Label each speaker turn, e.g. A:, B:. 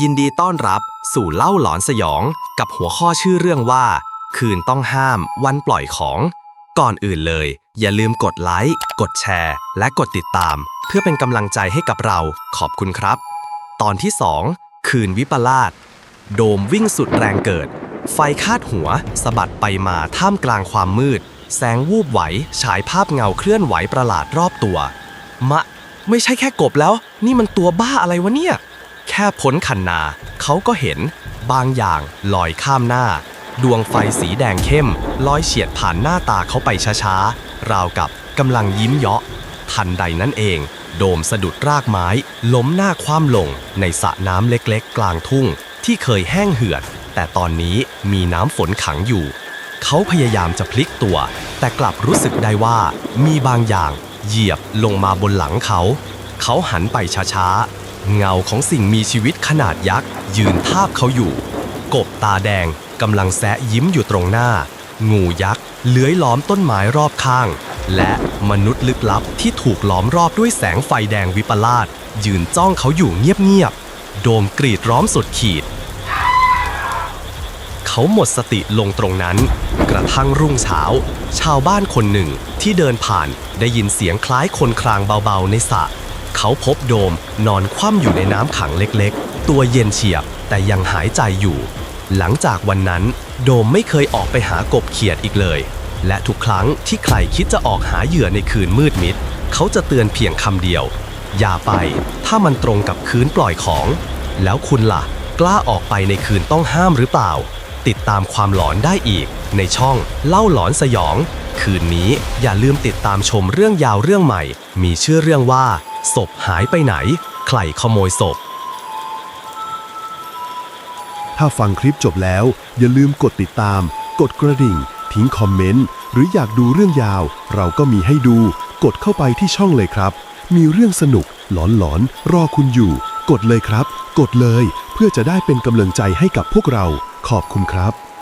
A: ยินดีต้อนรับสู่เล่าหลอนสยองกับหัวข้อชื่อเรื่องว่า คืนต้องห้ามวันปล่อยของ ก่อนอื่นเลย อย่าลืมกดไลค์กดแชร์ และกดติดตาม เพื่อเป็นกำลังใจให้กับเราขอบคุณครับ ตอนที่ 2 คืนวิปลาสโดมวิ่งสุดแรงเกิด ไฟคาดหัวสะบัดไปมาท่ามกลางความมืด แสงวูบไหวฉายภาพเงาเคลื่อนไหวประหลาดรอบตัว มะ ไม่ใช่แค่กบแล้ว นี่มันตัวบ้าอะไรวะเนี่ย แค่พ้นคันนา เขาก็เห็นบางอย่างลอยข้ามหน้า ดวงไฟสีแดงเข้มลอยเฉียดผ่านหน้าตาเขาไปช้าๆ ราวกับกำลังยิ้มเยาะ ทันใดนั้นเอง โดมสะดุดรากไม้ ล้มหน้าคว่ำลงในสระน้ำเล็กๆ กลางทุ่ง ที่เคยแห้งเหือด แต่ตอนนี้มีน้ำฝนขังอยู่ เขาพยายามจะพลิกตัว แต่กลับรู้สึกได้ว่ามีบางอย่างเหยียบลงมาบนหลังเขา เขาหันไปช้าๆ เงาของสิ่งมีชีวิตขนาดยักษ์ ยืนทาบเขาอยู่ กบตาแดงกำลังแซะยิ้มอยู่ตรงหน้า งูยักษ์เลื้อยล้อมต้นไม้รอบข้าง และมนุษย์ลึกลับที่ถูกล้อมรอบด้วยแสงไฟแดงวิปลาสยืนจ้องเขาอยู่เงียบๆ โดมกรีดร้องสุดขีด เขาหมดสติลงตรงนั้น กระทั่งรุ่งเช้า ชาวบ้านคนหนึ่งที่เดินผ่านได้ยินเสียงคล้ายคนครางเบาๆในสระ เขาพบโดมนอนคว่ำอยู่ในน้ำขังเล็กๆ ตัวเย็นเฉียบแต่ยังหายใจอยู่ หลังจากวันนั้น โดมไม่เคยออกไปหากบเขียดอีกเลย และทุกครั้งที่ใครคิดจะออกหาเหยื่อในคืนมืดมิด เขาจะเตือนเพียงคำเดียว อย่าไป ถ้ามันตรงกับคืนปล่อยของ แล้วคุณล่ะ กล้าออกไปในคืนต้องห้ามหรือเปล่า ติดตามความหลอนได้อีก ในช่องเล่าหลอนสยอง คืนนี้อย่าลืมติดตามชมเรื่องยาวเรื่องใหม่ มีชื่อเรื่องว่า ศพหายไปไหน ใครขโมยศพ
B: ถ้าฟังคลิปจบแล้ว อย่าลืมกดติดตาม กดกระดิ่ง ทิ้งคอมเมนต์ หรืออยากดูเรื่องยาว เราก็มีให้ดู กดเข้าไปที่ช่องเลยครับ มีเรื่องสนุก หลอนๆ รอคุณอยู่ กดเลยครับ กดเลย เพื่อจะได้เป็นกำลังใจให้กับพวกเรา ขอบคุณครับ